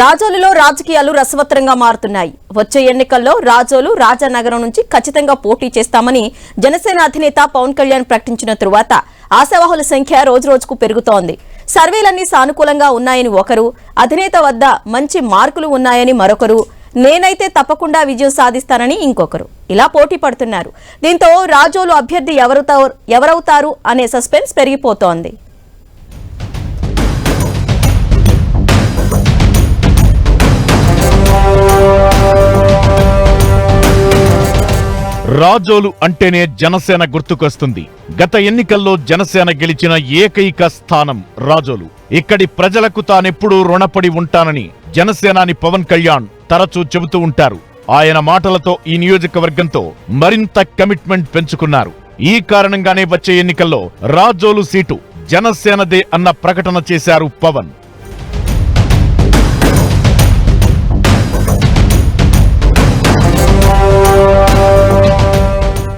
రాజోలులో రాజకీయాలు రసవత్తరంగా మారుతున్నాయి. వచ్చే ఎన్నికల్లో రాజోలు రాజానగరం నుంచి ఖచ్చితంగా పోటీ చేస్తామని జనసేన అధినేత పవన్ కళ్యాణ్ ప్రకటించిన తరువాత ఆశావాహుల సంఖ్య రోజురోజుకు పెరుగుతోంది. సర్వేలన్నీ సానుకూలంగా ఉన్నాయని ఒకరు అధినేత వద్ద మంచి మార్కులు ఉన్నాయని మరొకరు నేనైతే తప్పకుండా విజయం సాధిస్తానని ఇంకొకరు. ఇలా పోటీ పడుతున్నారు. దీంతో రాజోలు అభ్యర్థి ఎవరుతారు ఎవరవుతారు అనే సస్పెన్స్ పెరిగిపోతోంది. రాజోలు అంటేనే జనసేన గుర్తుకొస్తుంది. గత ఎన్నికల్లో జనసేన గెలిచిన ఏకైక స్థానం రాజోలు. ఇక్కడి ప్రజలకు తానెప్పుడూ రుణపడి ఉంటానని జనసేనాని పవన్ కళ్యాణ్ తరచూ చెబుతూ ఉంటారు. ఆయన మాటలతో ఈ నియోజకవర్గంతో మరింత కమిట్మెంట్ పెంచుకున్నారు. ఈ కారణంగానే వచ్చే ఎన్నికల్లో రాజోలు సీటు జనసేనదే అన్న ప్రకటన చేశారు పవన్.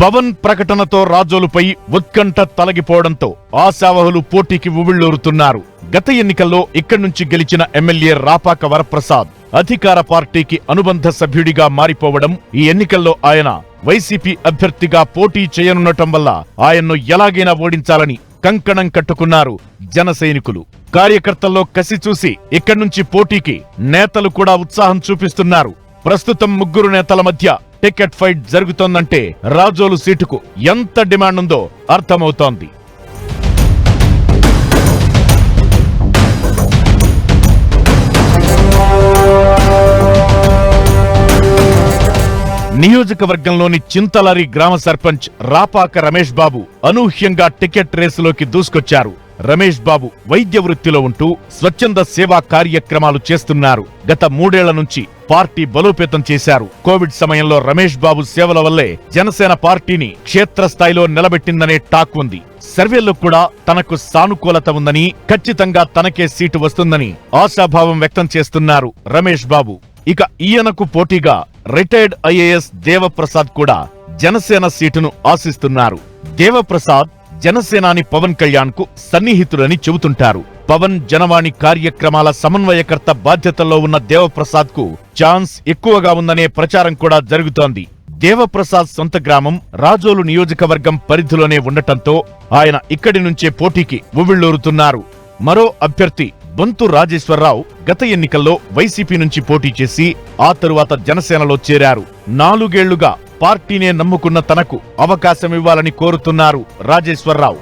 పవన్ ప్రకటనతో రాజోలుపై ఉత్కంఠ తలగిపోవడంతో ఆశావహులు పోటీకి ఉవిళ్ళూరుతున్నారు గత ఎన్నికల్లో ఇక్కడి నుంచి గెలిచిన ఎమ్మెల్యే రాపాక వరప్రసాద్ అధికార పార్టీకి అనుబంధ సభ్యుడిగా మారిపోవడం ఈ ఎన్నికల్లో ఆయన వైసీపీ అభ్యర్థిగా పోటీ చేయనుండటం వల్ల ఆయన్ను ఎలాగైనా ఓడించాలని కంకణం కట్టుకున్నారు జన సైనికులు. కార్యకర్తల్లో కసి చూసి ఇక్కడి నుంచి పోటీకి నేతలు కూడా ఉత్సాహం చూపిస్తున్నారు. ప్రస్తుతం ముగ్గురు నేతల మధ్య టికెట్ ఫైట్ జరుగుతోందంటే రాజోలు సీటుకు ఎంత డిమాండ్ ఉందో అర్థమవుతోంది. నియోజకవర్గంలోని చింతలరి గ్రామ సర్పంచ్ రాపాక రమేష్ బాబు అనూహ్యంగా టికెట్ రేసులోకి దూసుకొచ్చారు. రమేష్ బాబు వైద్య వృత్తిలో ఉంటూ స్వచ్ఛంద సేవా కార్యక్రమాలు చేస్తున్నారు. గత మూడేళ్ళ నుంచి పార్టీ బలోపేతం చేశారు. కోవిడ్ సమయంలో రమేష్ బాబు సేవల వల్లే జనసేన పార్టీని క్షేత్రస్థాయిలో నిలబెట్టిందనే టాక్ ఉంది. సర్వేల్లో కూడా తనకు సానుకూలత ఉందని ఖచ్చితంగా తనకే సీటు వస్తుందని ఆశాభావం వ్యక్తం చేస్తున్నారు రమేష్ బాబు. ఇక ఈయనకు పోటీగా రిటైర్డ్ ఐఏఎస్ దేవప్రసాద్ కూడా జనసేన సీటును ఆశిస్తున్నారు. దేవప్రసాద్ జనసేనాని పవన్ కళ్యాణ్కు సన్నిహితుడని చెబుతుంటారు. పవన్ జనవాణి కార్యక్రమాల సమన్వయకర్త బాధ్యతల్లో ఉన్న దేవప్రసాద్కు ఛాన్స్ ఎక్కువగా ఉందనే ప్రచారం కూడా జరుగుతోంది. దేవప్రసాద్ సొంత గ్రామం రాజోలు నియోజకవర్గం పరిధిలోనే ఉండటంతో ఆయన ఇక్కడి నుంచే పోటీకి ఉవ్విళ్ళూరుతున్నారు మరో అభ్యర్థి బొంతు రాజేశ్వరరావు గత ఎన్నికల్లో వైసీపీ నుంచి పోటీ చేసి ఆ తరువాత జనసేనలో చేరారు. నాలుగేళ్ళుగా పార్టీనే నమ్ముకున్న తనకు అవకాశం ఇవ్వాలని కోరుతున్నారు రాజేశ్వరరావు.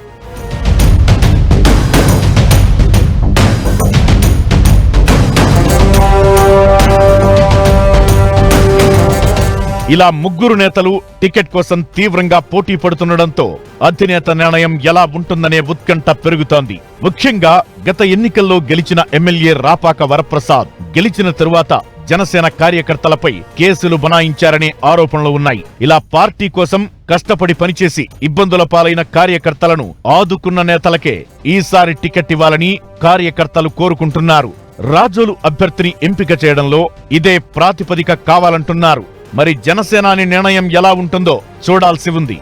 ఇలా ముగ్గురు నేతలు టికెట్ కోసం తీవ్రంగా పోటీ పడుతుండటంతో అధినేత నిర్ణయం ఎలా ఉంటుందనే ఉత్కంఠ పెరుగుతోంది. ముఖ్యంగా గత ఎన్నికల్లో గెలిచిన ఎమ్మెల్యే రాపాక వరప్రసాద్ గెలిచిన తరువాత జనసేన కార్యకర్తలపై కేసులు బనాయించారనే ఆరోపణలు ఉన్నాయి. ఇలా పార్టీ కోసం కష్టపడి పనిచేసి ఇబ్బందుల పాలైన కార్యకర్తలను ఆదుకున్న నేతలకే ఈసారి టికెట్ ఇవ్వాలని కార్యకర్తలు కోరుకుంటున్నారు. రాజోలు అభ్యర్థిని ఎంపిక చేయడంలో ఇదే ప్రాతిపదిక కావాలంటున్నారు. మరి జనసేనాని నిర్ణయం ఎలా ఉంటుందో చూడాల్సి ఉంది.